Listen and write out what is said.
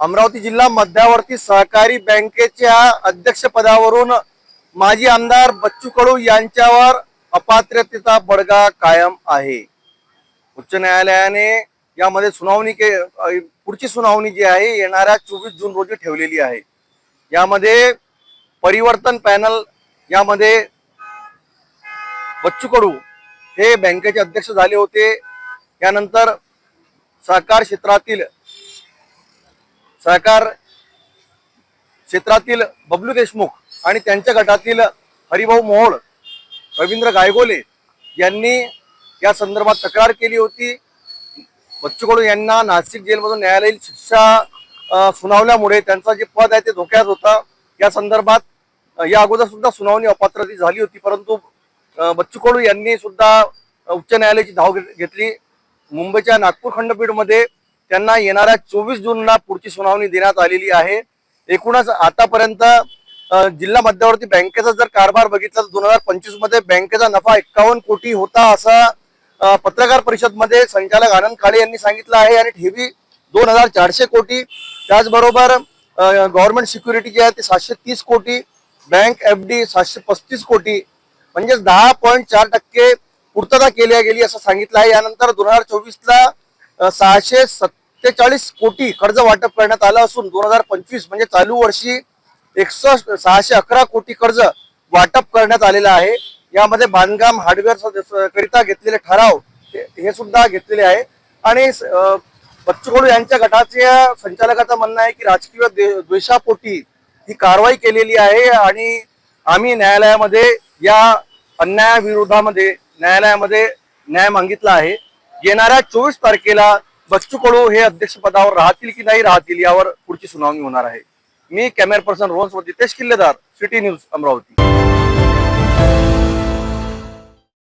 अमरावती जिल्हा मध्यावर्ती सहकारी बँकेच्या अध्यक्षपदावरून माजी आमदार बच्चू कडू यांच्यावर अपात्रतेचा बडगा कायम आहे. उच्च न्यायालयाने यामध्ये सुनावणी के पुढची सुनावणी जी आहे येणाऱ्या चोवीस जून रोजी ठेवलेली आहे. यामध्ये परिवर्तन पॅनल यामध्ये बच्चू कडू हे बँकेचे अध्यक्ष झाले होते. यानंतर सहकार क्षेत्रातील सहकार क्षेत्रातील बबलू देशमुख आणि त्यांच्या गटातील हरिभाऊ मोहोळ रवींद्र गायगोले यांनी या संदर्भात तक्रार केली होती. बच्चू कडू यांना नाशिक जेलमधून न्यायालयीन शिक्षा सुनावल्यामुळे त्यांचा जे पद आहे ते धोक्यात होता. या संदर्भात या अगोदर सुद्धा सुनावणी अपात्रती झाली होती परंतु बच्चू कडू यांनी सुद्धा उच्च न्यायालयाची धाव घेत- घेतली. मुंबईच्या नागपूर खंडपीठमध्ये त्यांना येणाऱ्या चोवीस जूनला पुढची सुनावणी देण्यात आलेली आहे. एकूणच आतापर्यंत जिल्हा मध्यवर्ती बँकेचा जर कारभार बघितला तर दोन हजार पंचवीसमध्ये बँकेचा नफा एक्कावन्न कोटी होता असा पत्रकार परिषदमध्ये संचालक आनंद काळे यांनी सांगितलं आहे. आणि ठेवी दोन हजार चारशे कोटी. त्याचबरोबर गव्हर्नमेंट सिक्युरिटी जे आहे ते सातशे तीस कोटी. बँक एफ डी सातशे पस्तीस कोटी. म्हणजेच दहा पॉईंट चार टक्के पूर्तता केली गेली असं सांगितलं आहे. यानंतर दोन हजार चोवीसला सहाशे सत्तर सहाशे सत्तेचाळीस कोटी कर्ज वाटप करण्यात आलं असून दोन हजार पंचवीस म्हणजे चालू वर्षी एकसष्ट सहाशे अकरा कोटी कर्ज वाटप करण्यात आलेलं आहे. यामध्ये बांधकाम हार्डवेअर करिता घेतलेले ठराव हे सुद्धा घेतलेले आहे. आणि अ, बच्चू कडू यांच्या गटाच्या संचालकाचं म्हणणं आहे की राजकीय द्वे- द्वेषापोटी ही कारवाई केलेली आहे आणि आम्ही न्यायालयामध्ये या अन्यायाविरोधामध्ये न्यायालयामध्ये न्याय मागितला आहे. येणाऱ्या चोवीस तारखेला बच्चू कडू हे अध्यक्षपदावर राहतील की नाही राहतील यावर पुढची सुनावणी होणार आहे. मी camera person Rohan Jitesh Killedar city news Amravati.